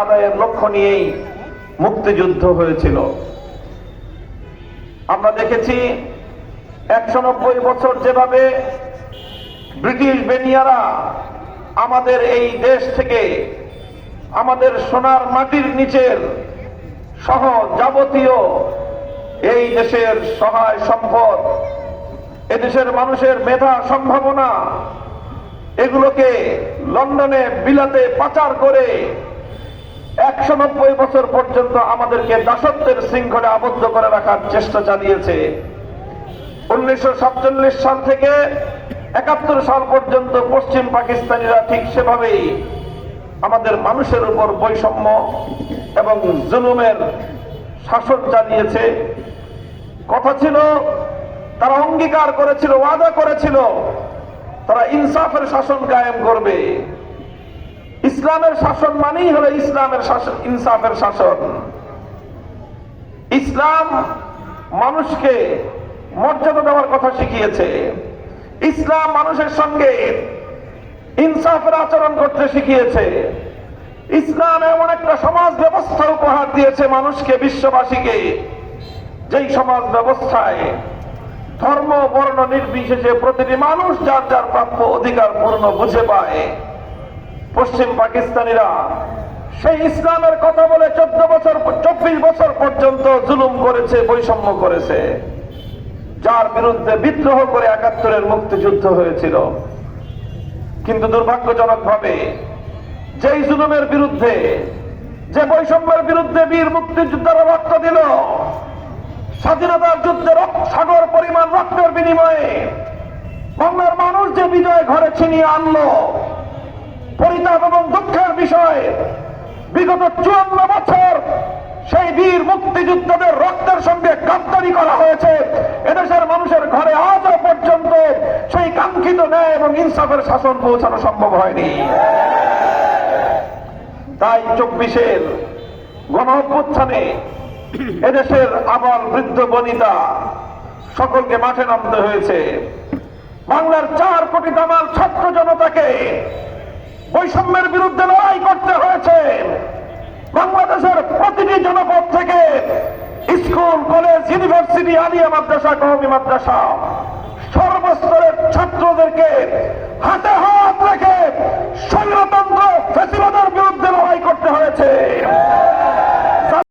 আদায়ের লক্ষ্য নিয়েই মুক্তিযুদ্ধ হয়েছিল। আমরা দেখেছি একশো নব্বই বছর যেভাবে ব্রিটিশ বেনিয়ারা আমাদের এই দেশ থেকে আমাদের সোনার মাটির নিচের সহ যাবতীয় এই দেশের সহায় সম্পদ, এদেশের মানুষের মেধা, সম্ভাবনা, এগুলোকে লন্ডনে বিলাতে পাচার করে একশো নব্বই বছর পর্যন্ত আমাদেরকে দাসত্বের শৃঙ্খলে আবদ্ধ করে রাখার চেষ্টা চালিয়েছে। উনিশশো সাতচল্লিশ সাল থেকে একাত্তর সাল পর্যন্ত পশ্চিম পাকিস্তানিরা ঠিক সেভাবেই আমাদের মানুষের উপর বৈষম্য এবং জুলুমের শাসন চালিয়েছে। কথা ছিল, তারা অঙ্গীকার করেছিল, ওয়াদা করেছিল, তারা ইনসাফের শাসন কায়েম করবে। ইসলামের শাসন মানেই হলো ইসলামের শাসন, ইনসাফের শাসন। ইসলাম মানুষকে মর্যাদা দেওয়ার কথা শিখিয়েছে। ইসলাম মানুষের সঙ্গে ইনসাফের আচরণ করতে শিখিয়েছে। ইসলাম এমন একটা সমাজ ব্যবস্থা উপহার দিয়েছে মানুষকে, বিশ্ববাসীকে, যেই সমাজ ব্যবস্থায় ধর্ম, বর্ণ, নির্বিশেষে প্রতিটি মানুষ যার যার প্রাপ্য অধিকার পূর্ণ বুঝে পায়। পশ্চিম পাকিস্তানিরা সেই ইসলামের কথা বলে চোদ্দ বছর, চব্বিশ বছর পর্যন্ত জুলুম করেছে, বৈষম্য করেছে। যার বিরুদ্ধে বিদ্রোহ করে একাত্তরের মুক্তিযুদ্ধ হয়েছিল। কিন্তু দুর্ভাগ্যজনক ভাবে যেই জুলুমের বিরুদ্ধে, যে বৈষম্যের বিরুদ্ধে বীর মুক্তিযোদ্ধারা রক্ত দিল, স্বাধীনতার যুদ্ধে সাগর পরিমাণ রক্তের বিনিময়ে বাংলার মানুষ যে বিজয় ঘরে ছিনিয়ে আনলো পরিতাপ এবং দুঃখের বিষয়। বিগত চুয়ান্ন বছর সেই বীর মুক্তিযুদ্ধদের রক্তের সঙ্গে গাদ্দারি করা হয়েছে। এদেশের মানুষের ঘরে আজও পর্যন্ত সেই কাঙ্ক্ষিত ন্যায় এবং ইনসাফের শাসন পৌঁছানো সম্ভব হয়নি। তাই চব্বিশের গণ অভ্যুত্থানে এদেশের আবার বৃদ্ধ বনিতা সকলকে মাঠে নামতে হয়েছে। বাংলার চার কোটি দামাল ছাত্র জনতাকে বৈষম্যের বিরুদ্ধে লড়াই করতে হয়েছে। বাংলাদেশের প্রতিটি জনপদ থেকে স্কুল, কলেজ, ইউনিভার্সিটি, আলিয়া মাদ্রাসা কহমি মাদ্রাসা সর্বস্তরের ছাত্রদেরকে হাতে হাত রেখে ফেসিবাদের